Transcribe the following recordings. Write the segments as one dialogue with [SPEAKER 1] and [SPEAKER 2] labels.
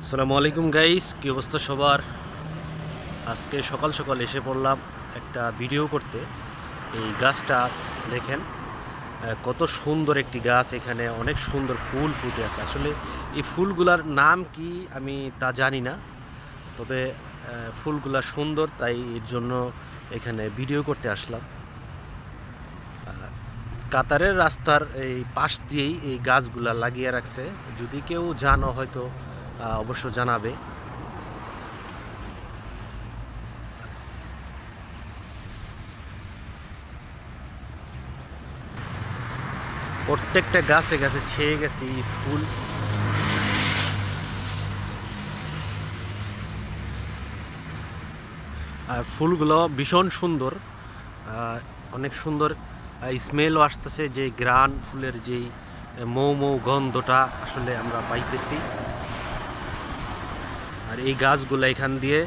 [SPEAKER 1] আসসালামু আলাইকুম গাইস কি অবস্থা সবার? আজকে সকাল সকাল এসে পড়লাম একটা ভিডিও করতে। এই গাছটা দেখেন কত সুন্দর একটি গাছ এখানে, অনেক সুন্দর ফুল ফুটে আছে। আসলে এই ফুলগুলার নাম কি আমি তা জানি না, তবে ফুলগুলা সুন্দর, তাই এর জন্য এখানে ভিডিও করতে আসলাম। কাতারের রাস্তার এই পাশ দিয়েই এই গাছগুলা লাগিয়ে রাখছে। যদি কেউ জানো হয়তো অবশ্য জানাবে। প্রত্যেকটা গাছে গাছে ছেয়ে গেছে এই ফুল। আর ফুলগুলো ভীষণ সুন্দর। অনেক সুন্দর স্মেলও আসতেছে যে গ্রান ফুলের যেই মৌ মৌ গন্ধটা আসলে আমরা পাইতেছি। আর এই গাছগুলো এখান দিয়ে,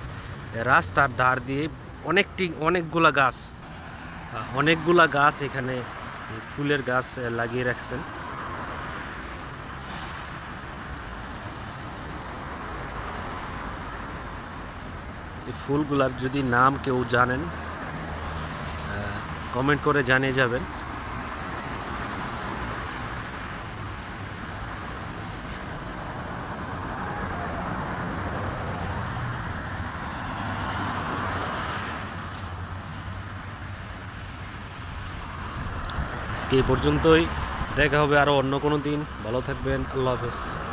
[SPEAKER 1] রাস্তার ধার দিয়ে অনেকটি, অনেকগুলা গাছ অনেকগুলা গাছ এখানে ফুলের গাছ লাগিয়ে রাখছেন। এই ফুলগুলার যদি নাম কেউ জানেন কমেন্ট করে জানিয়ে যাবেন। আজকে পর্যন্তই। দেখা হবে আরও অন্য কোনো দিন। ভালো থাকবেন। আল্লাহ হাফেজ।